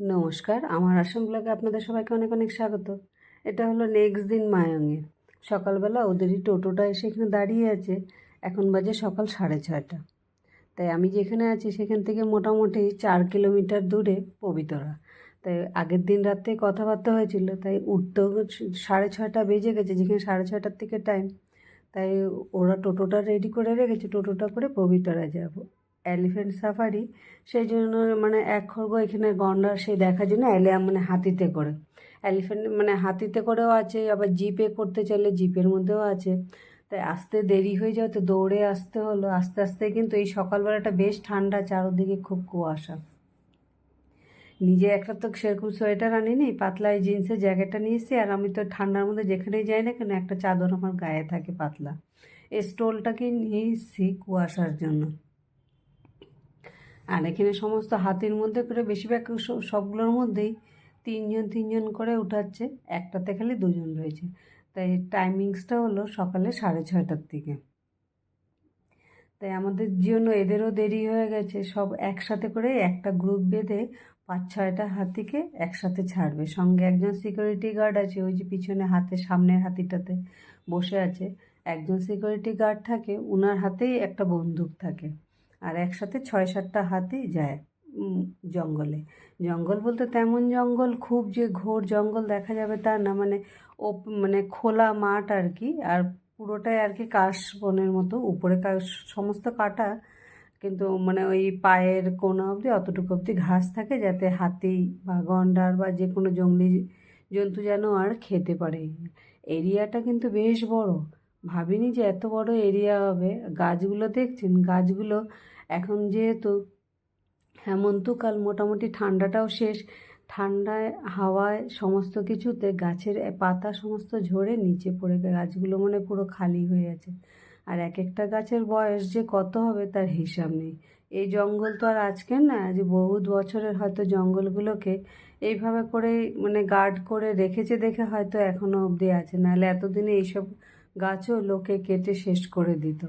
নমস্কার, আমার আসাম ব্লগে আপনাদের সবাইকে অনেক অনেক স্বাগত। এটা হলো নেক্সট দিন মায়ঙের সকালবেলা ওদেরই টোটোটা এসে এখানে দাঁড়িয়ে আছে। এখন বাজে সকাল সাড়ে ছয়টা। তাই আমি যেখানে আছি সেখান থেকে মোটামুটি চার কিলোমিটার দূরে পবিতরা। তাই আগের দিন রাতে কথাবার্তা হয়েছিল, তাই উঠতেও সাড়ে ছয়টা বেজে গেছে, যেখানে সাড়ে ছয়টার থেকে টাইম তাই ওরা টোটোটা রেডি করে রেখেছে, টোটোটা করে পবিতরা যাব। এলিফ্যান্ট সাফারি, সেই জন্য মানে এক খর্গ এখানে গন্ডার সেই দেখার জন্য এলে মানে হাতিতে করে। এলিফ্যান্ট মানে হাতিতে করেও আছে, আবার জিপে করতে চাইলে জিপের মধ্যেও আছে। তাই আসতে দেরি হয়ে যাওয়াতে দৌড়ে আসতে হলো। আস্তে আস্তে কিন্তু এই সকালবেলাটা বেশ ঠান্ডা, চারোদিকে খুব কুয়াশা। নিজে একটা তো সেরকম সোয়েটার আনিনি, পাতলা এই জিন্সের জ্যাকেটটা নিয়ে এসেছি, আর আমি তো ঠান্ডার মধ্যে যেখানেই যাই না কেন, একটা চাদর আমার গায়ে থাকে পাতলা। এই স্টোলটাকে নিয়ে কুয়াশার জন্য। আর এখানে সমস্ত হাতির মধ্যে করে বেশিরভাগ সবগুলোর মধ্যেই তিনজন তিনজন করে উঠাচ্ছে, একটাতে খালি দুজন রয়েছে। তাই টাইমিংসটা হলো সকালে সাড়ে ছয়টার দিকে। তাই আমাদের জন্য এদেরও দেরি হয়ে গেছে, সব একসাথে করে একটা গ্রুপ বেঁধে পাঁচ ছয়টা হাতিকে একসাথে ছাড়বে। সঙ্গে একজন সিকিউরিটি গার্ড আছে, ওই যে পিছনে হাতে, সামনের হাতিটাতে বসে আছে। একজন সিকিউরিটি গার্ড থাকে, উনার হাতেই একটা বন্দুক থাকে। আর একসাথে ছয় সাতটা হাতি যায় জঙ্গলে। জঙ্গল বলতে তেমন জঙ্গল, খুব যে ঘোর জঙ্গল দেখা যাবে তা না মানে ও মানে খোলা মাঠ আর কি, আর পুরোটাই আর কি কাশ বনের মতো, উপরে সমস্ত কাটা, কিন্তু মানে ওই পায়ের কোনো অবধি, অতটুকু অবধি ঘাস থাকে, যাতে হাতি বা গন্ডার বা যে কোনো জঙ্গলি জন্তু যেন আর খেতে পারে। এরিয়াটা কিন্তু বেশ বড়। ভাবিনি যে এত বড় এরিয়া হবে। গাছগুলো দেখছেন? গাছগুলো এখন যেহেতু হেমন্তকাল মোটামুটি ঠান্ডাটাও শেষ, ঠান্ডায়, হাওয়ায় সমস্ত কিছুতে গাছের পাতা সমস্ত ঝরে নিচে পড়ে গাছগুলো মানে পুরো খালি হয়ে আছে আর এক একটা গাছের বয়স যে কত হবে তার হিসাব নেই। এই জঙ্গল তো আর আজকে না যে বহুত বছরের হয়তো জঙ্গলগুলোকে এইভাবে করে মানে গার্ড করে রেখেছে দেখে হয়তো এখনও অবধি আছে। নাহলে এতদিনে এইসব গাছও লোকে কেটে শেষ করে দিত।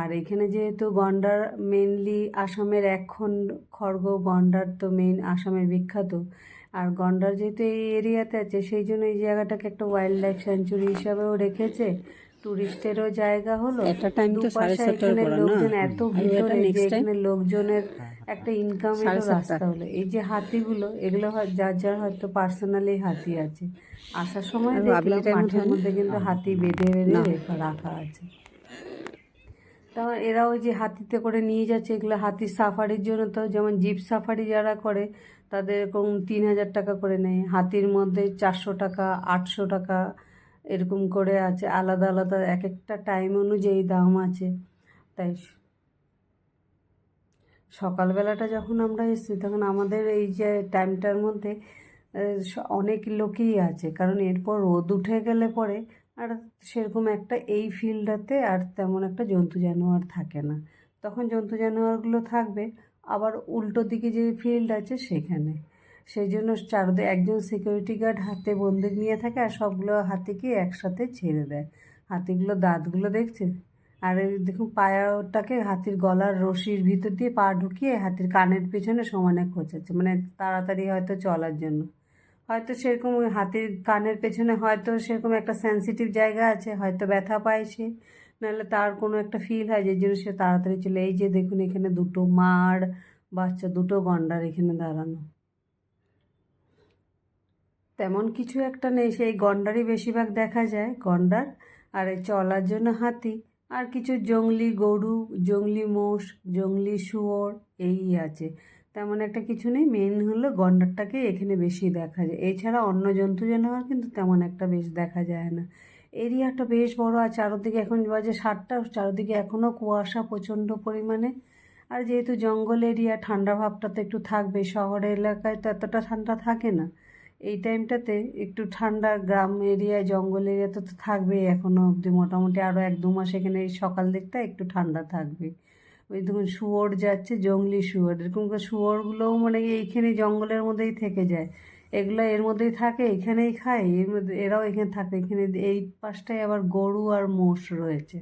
আর এখানে যেহেতু গন্ডার মেনলি আসামের খণ্ড খড়গ গন্ডার তো মেন আসামের বিখ্যাত। আর গন্ডার যেহেতু এই এরিয়াতে আছে সেই জন্য এই জায়গাটাকে একটা ওয়াইল্ড লাইফ স্যাঞ্চুরি হিসাবেও রেখেছে। টুরিস্টেরও জায়গা হলো। একটা টাইম তো সাড়ে এখানে লোকজন এত ভিতরে যে এখানে লোকজনের একটা ইনকামের রাস্তা হলো। এই যে হাতিগুলো এগুলো হয় যার যার হয়তো পার্সোনালি হাতি আছে। আসার সময় দেখলাম মাঠের মধ্যে কিন্তু হাতি বেঁধে বেঁধে রাখা আছে। তারপর এরা ওই যে হাতিতে করে নিয়ে যাচ্ছে, এগুলো হাতির সাফারির জন্য তো যেমন জিপ সাফারি যারা করে, তাদের এরকম তিন হাজার টাকা করে নেয়। হাতির মধ্যে চারশো টাকা, আটশো টাকা এরকম করে আছে, আলাদা আলাদা এক একটা টাইম অনুযায়ী দাম আছে। তাই সকালবেলাটা যখন আমরা এসেছি, তখন আমাদের এই যে টাইমটার মধ্যে অনেক লোকই আছে। কারণ এরপর রোদ উঠে গেলে পরে আর সেরকম একটা এই ফিল্ডটাতে আর তেমন একটা জন্তু জানোয়ার থাকে না। তখন জন্তু জানোয়ারগুলো থাকবে, আবার উল্টো দিকে যে ফিল্ড আছে সেখানে। সেই জন্য চারদিকে একজন সিকিউরিটি গার্ড হাতে বন্দুক নিয়ে থাকে আর সবগুলো হাতিকে একসাথে ছেড়ে দেয়। হাতিগুলো দাঁতগুলো দেখছে? আর দেখুন, পায়াটাকে হাতির গলার রশির ভিতর দিয়ে পা ঢুকিয়ে হাতির কানের পেছনে সমানে খোঁচাচ্ছে। মানে তাড়াতাড়ি হয়তো চলার জন্য। হয়তো সেরকম ওই হাতির কানের পেছনে হয়তো সেরকম একটা সেন্সিটিভ জায়গা আছে, হয়তো ব্যথা পায় সে। নাহলে তার কোনো একটা ফিল হয় যে জন্য সে তাড়াতাড়ি চলে এই যে দেখুন এখানে দুটো মার, বাচ্চা দুটো গন্ডার এখানে দাঁড়ানো। তেমন কিছু একটা নেই, সেই গন্ডারই বেশিরভাগ দেখা যায়, গন্ডার আর এই চলার জন্য হাতি। আর কিছু জংলি গরু, জংলি মোষ, জংলি শুয়োর, এই আছে। তেমন একটা কিছু নেই মেন হলো গন্ডারটাকে এখানে বেশি দেখা যায়। এছাড়া অন্য জন্তু জানোয়ার কিন্তু তেমন একটা বেশ দেখা যায় না। এরিয়াটা বেশ বড় আর চারদিকে এখন বাজে সাতটা, চারদিকে এখনও কুয়াশা প্রচণ্ড পরিমাণে। আর যেহেতু জঙ্গল এরিয়া, ঠান্ডা ভাবটা তো একটু থাকবে, শহর এলাকায় তো এতটা ঠান্ডা থাকে না। এই টাইমটাতে একটু ঠান্ডা গ্রাম এরিয়া, জঙ্গল এরিয়াতে তো থাকবেই এখনও অবধি। মোটামুটি আরও এক দু মাস এখানে সকাল দিকটা একটু ঠান্ডা থাকবে। ওই দেখুন শুয়োর যাচ্ছে, জঙ্গলি শুয়োর। এরকম শুয়োরগুলোও মানে এইখানে জঙ্গলের মধ্যেই থেকে যায়। এগুলো এর মধ্যেই থাকে, এখানেই খায়, এর মধ্যে এরাও এখানে থাকে। এখানে এই পাশটায় আবার গরু আর মোষ রয়েছে।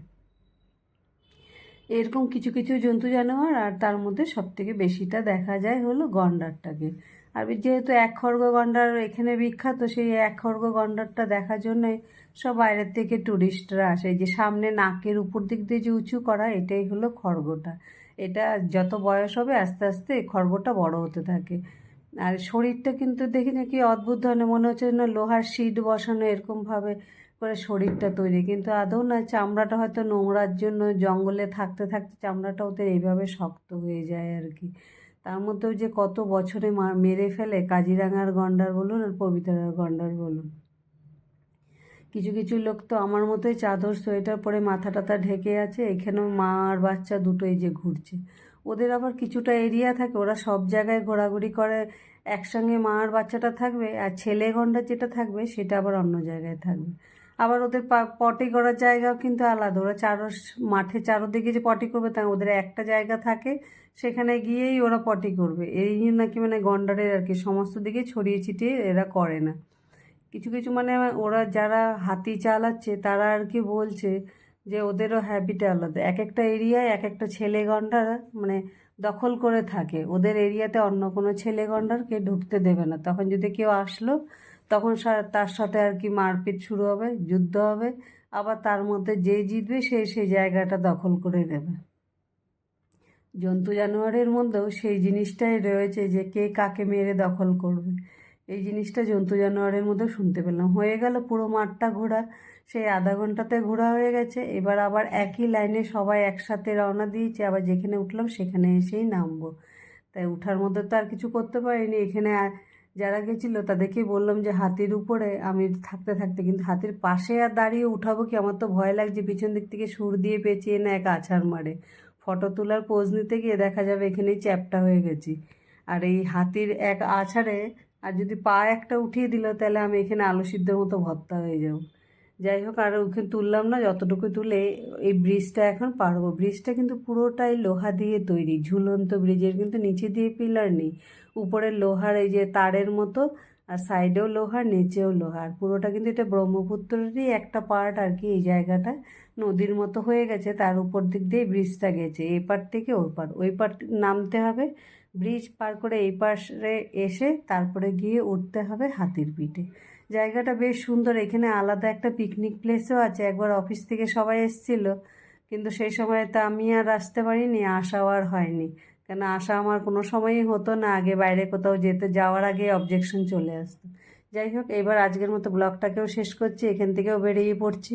এরকম কিছু কিছু জন্তু জানোয়ার, আর তার মধ্যে সবথেকে বেশিটা দেখা যায় হলো গন্ডারটাকে। আর যেহেতু এক খড়গ গন্ডার এখানে বিখ্যাত, সেই এক খড়গ গন্ডারটা দেখার জন্যই সব বাইরের থেকে ট্যুরিস্টরা আসে। যে সামনে নাকের উপর দিক দিয়ে যে উঁচু করা, এটাই হলো খড়গটা। এটা যত বয়স হবে, আস্তে আস্তে খড়গটা বড় হতে থাকে। আর শরীরটা কিন্তু দেখি নাকি অদ্ভুত ধরনের, মনে হচ্ছে যেন লোহার শিট বসানো এরকমভাবে করে শরীরটা তৈরি। কিন্তু আদৌ না, চামড়াটা হয়তো নোংরার জন্য জঙ্গলে থাকতে থাকতে চামড়াটা ওদের এইভাবে শক্ত হয়ে যায় আর কি। তার মধ্যেও যে কত বছরে মেরে ফেলে, কাজিরাঙার গন্ডার বলুন আর পবিতরার গন্ডার বলুন। কিছু কিছু লোক তো আমার মতোই চাদর, সোয়েটার পরে মাথা টাথা ঢেকে আছে, এখানেও মা আর বাচ্চা দুটোই যে ঘুরছে। ওদের আবার কিছুটা এরিয়া থাকে, ওরা সব জায়গায় ঘোরাঘুরি করে, একসঙ্গে মা আর বাচ্চাটা থাকবে আর ছেলে গন্ডার যেটা থাকবে সেটা আবার অন্য জায়গায় থাকবে। আবার ওদের পটি করার জায়গাও কিন্তু আলাদা। ওরা চারো মাঠে চারোদিকে যে পটি করবে তা ওদের একটা জায়গা থাকে, সেখানে গিয়েই ওরা পটি করবে। এই নাকি মানে গন্ডারের আর কি, সমস্ত দিকে ছড়িয়ে ছিটিয়ে এরা করে না। কিছু কিছু মানে ওরা যারা হাতি চালাচ্ছে, তারা আর কি বলছে যে ওদেরও হ্যাবিটে আলাদা। এক একটা এরিয়ায় এক একটা ছেলে গন্ডার মানে দখল করে থাকে। ওদের এরিয়াতে অন্য কোনো ছেলে গন্ডারকে ঢুকতে দেবে না। তখন যদি কেউ আসলো তখন তার সাথে আর কি মারপিট শুরু হবে, যুদ্ধ হবে। আবার তার মধ্যে যে জিতবে, সে সেই জায়গাটা দখল করে নেবে। জন্তু জানোয়ারের মধ্যেও সেই জিনিসটাই রয়েছে যে কে কাকে মেরে দখল করবে। এই জিনিসটা জন্তু জানোয়ারের মধ্যেও শুনতে পেলাম। হয়ে গেল পুরো মাঠটা ঘোরা। সেই আধা ঘন্টাতে ঘোরা হয়ে গেছে। এবার আবার একই লাইনে সবাই একসাথে রওনা দিয়েছে। আবার যেখানে উঠলাম, সেখানে এসেই নামবো। তাই উঠার মধ্যে তো আর কিছু করতে পারিনি। এখানে আর যারা গেছিল তাদেরকে বললাম যে হাতির উপরে আমি থাকতে থাকতে, কিন্তু হাতির পাশে আর দাঁড়িয়ে উঠাবো কি? আমার তো ভয় লাগছে, পিছন দিক থেকে সুর দিয়ে পেঁচিয়ে না এক আছাড় মারে। ফটো তোলার পোজ নিতে গিয়ে দেখা যাবে এখানেই চ্যাপটা হয়ে গেছি। আর এই হাতির এক আছাড়ে, আর যদি পা একটা উঠিয়ে দিল, তাহলে আমি এখানে আলু সিদ্ধের মতো ভর্তা হয়ে যাব। যাই হোক, আর ওখানে তুললাম না, যতটুকু তুলে এই ব্রিজটা এখন পারব ব্রিজটা কিন্তু পুরোটাই লোহা দিয়ে তৈরি, ঝুলন্ত ব্রিজের কিন্তু নিচে দিয়ে পিলার নেই। উপরে লোহার এই যে তারের মতো, আর সাইডেও লোহার নিচেও লোহার পুরোটা কিন্তু এটা ব্রহ্মপুত্রেরই একটা পার্ট আর কি এই জায়গাটা। নদীর মতো হয়ে গেছে, তার উপর দিক দিয়ে ব্রিজটা গেছে। এই পার থেকে ওই পার ওই পার নামতে হবে। ব্রিজ পার করে এই পাশে এসে তারপরে গিয়ে উঠতে হবে হাতির পিঠে। জায়গাটা বেশ সুন্দর। এখানে আলাদা একটা পিকনিক প্লেসও আছে। একবার অফিস থেকে সবাই এসেছিল। কিন্তু সেই সময় তো আমি আর আসতে পারিনি আসাও আর হয়নি। কেন আসা আমার কোনো সময়ই হতো না। আগে বাইরে কোথাও যেতে, যাওয়ার আগে অবজেকশন চলে আসতো। যাই হোক, এবার আজকের মতো ব্লগটাকেও শেষ করছি। এখান থেকেও বেরিয়ে পড়ছি।